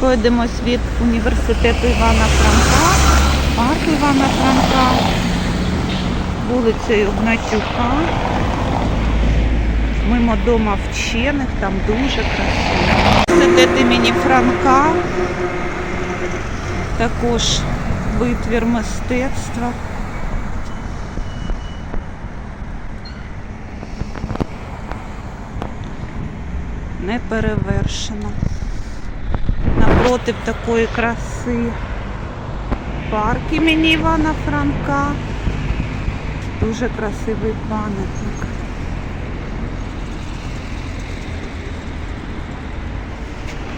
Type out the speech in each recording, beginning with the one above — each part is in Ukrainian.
Пройдемось від університету Івана Франка, парку Івана Франка, вулицею Гнатюка, мимо дома вчених, там дуже красиво. Університет імені Франка, також витвір мистецтва. Не перевершено. Напротив такої краси парк імені Івана Франка. Дуже красивий пам'ятник.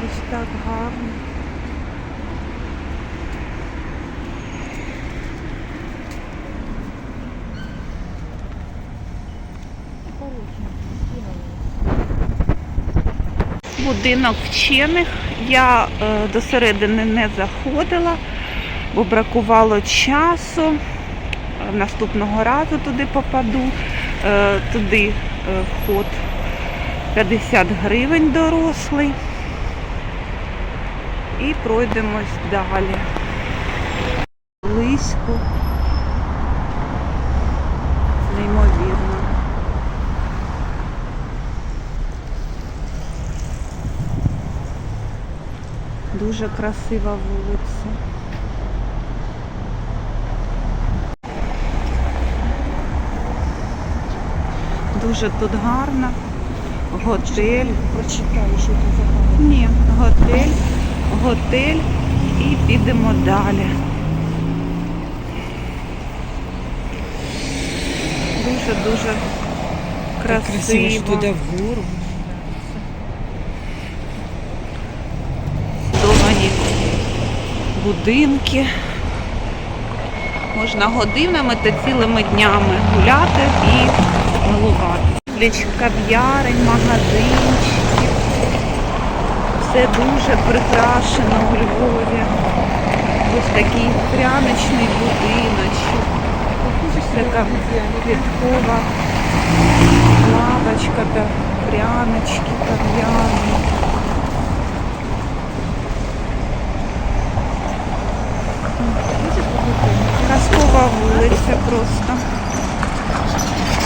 Ось так гарно. Будинок вчених. Я е, до середини не заходила, бо бракувало часу. Е, Наступного разу туди попаду. Е, туди вход 50 гривень дорослий. І пройдемось далі. Близько. Неймовірно. Дуже красива вулиця. Дуже тут гарно. Готель. Прочитаю, що це за гарно. Ні, готель, готель і підемо далі. Дуже-дуже Красиво, що красиво. туди вгору. Будинки. Можна годинами та цілими днями гуляти і милувати. Пліч кав'ярень, магазинчиків. Все дуже прикрашено у Львові. Ось такий пряничний будиночок. Така квіткова лавочка та прянички, кав'ярні. Вулиця просто.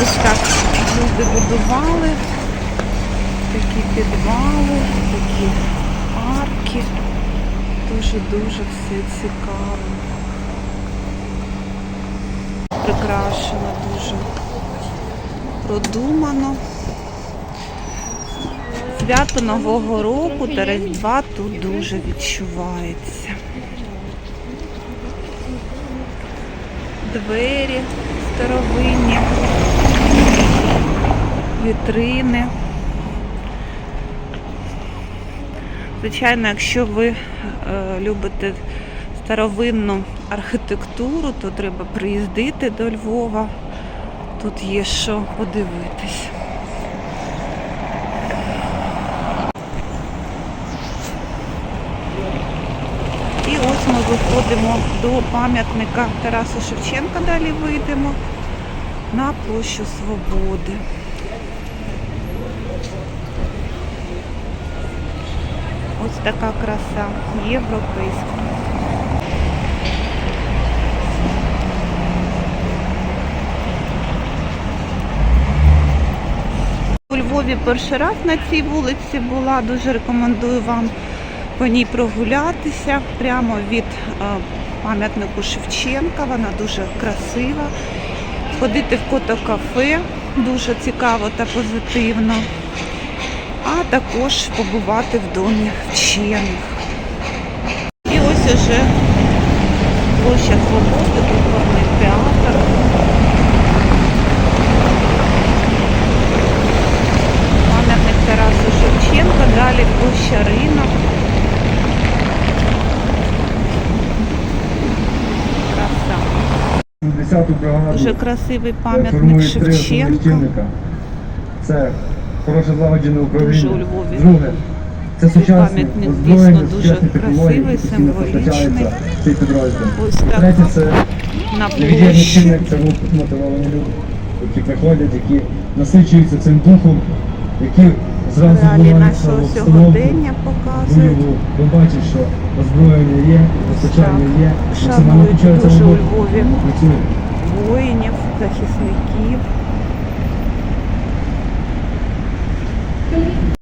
Ось так люди будували. Такі підвали, такі арки. Дуже-дуже все цікаво. Прикрашено дуже продумано. Свято Нового року та Різдва тут дуже відчувається. Двері старовинні, вітрини. Звичайно, якщо ви е, любите старовинну архітектуру, то треба приїздити до Львова. Тут є що подивитись. І ось ми виходимо до пам'ятника Тарасу Шевченка, далі вийдемо на площу Свободи. Ось така краса європейська. У Львові перший раз на цій вулиці була. Дуже рекомендую вам по ній прогулятися прямо від е, пам'ятнику Шевченка. Вона дуже красива. Ходити в кото-кафе дуже цікаво та позитивно. А також побувати в домі вчених. І ось уже площа Свободи, тут театр. Пам'ятник Тарасу Шевченка, далі площа ринок. Краса. 10-ту бригаду Дуже красивий пам'ятник Шевченка. Це хороше злагоджене управління. У Львові. Друге, це озброєні, дійсно дуже технології, красивий, які символічний. постачаються цей підрозділ. Ось так Третє, це на невід'ємний площі. чинник, це мотивовані люди, які приходять, які насичуються цим духом, які реалії нашого сьогодення показують. Ви бачите, що озброєння є, постачання є. Шанують дуже у Львові воїнів, захисників.